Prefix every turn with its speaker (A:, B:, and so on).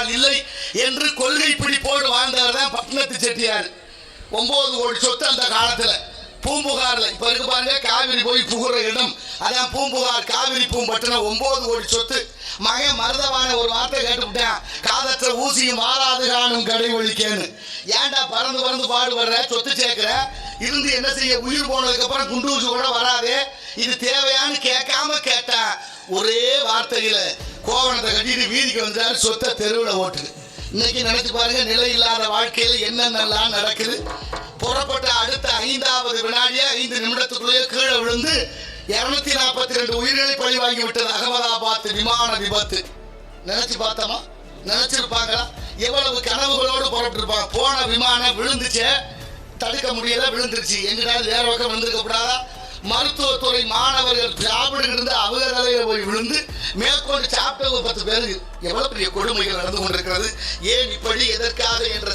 A: வாழ்ந்தால் இல்லை என்று கொள்கை பிடிப்போடு வாழ்ந்தவர் தான் பட்டினத்து செட்டியார். ஒன்பது கோடி சொத்து அந்த காலத்தில். பூம்புகாரில் இப்போ இருக்கு பாருங்க காவிரி போய் புகுற இடம். அதான் பூம்புகார் காவிரி பூம்பட்டினம் ஒன்பது கோடி சொத்து. மகன் மருதவான ஒரு வார்த்தை கேட்டுவிட்டேன். காதற்ற ஊசியும் மாறாது காணும் கடை ஒழிக்கேன்னு ஏன்டா பறந்து பறந்து பாடுபடுற சொத்து சேர்க்குற? இருந்து என்ன செய்ய? உயிர் போனதுக்கு அப்புறம் குண்டூசி கூட வராது. இது தேவையான்னு கேட்காம கேட்டேன். ஒரே வார்த்தையில் கோவணத்தை கட்டிட்டு வீதிக்கு வந்தாரு சொத்தை தெருவில் ஓட்டுது இன்னைக்கு நினைச்சு பாருங்க நிலை இல்லாத வாழ்க்கையில் என்னென்னலாம் நடக்குது? புறப்பட்ட அடுத்த ஐந்தாவது வினாடியே ஐந்து நிமிடத்துக்குள்ளேயே கீழே விழுந்து இருநூத்தி நாற்பத்தி ரெண்டு உயிர்களை பழி வாங்கி விட்டது அகமதாபாத் விமான விபத்து. நினைச்சு பார்த்தோமா? நினைச்சிருப்பாங்களா? எவ்வளவு கனவுகளோடு புறப்பட்டிருப்பாங்க. போன விமானம் விழுந்துச்சே தடுக்க முடியல விழுந்துருச்சு. எங்கிட்டாவது வேற பக்கம் விழுந்திருக்க கூடாதா? மருத்துவத்துறை மாணவர்கள் போய் விழுந்து மேற்கொண்டு சாப்பிட்ட ஒரு பத்து பேருக்கு எவ்வளவு பெரிய கொடுமைகள் நடந்து கொண்டிருக்கிறது? ஏன் இப்படி எதற்காக என்ற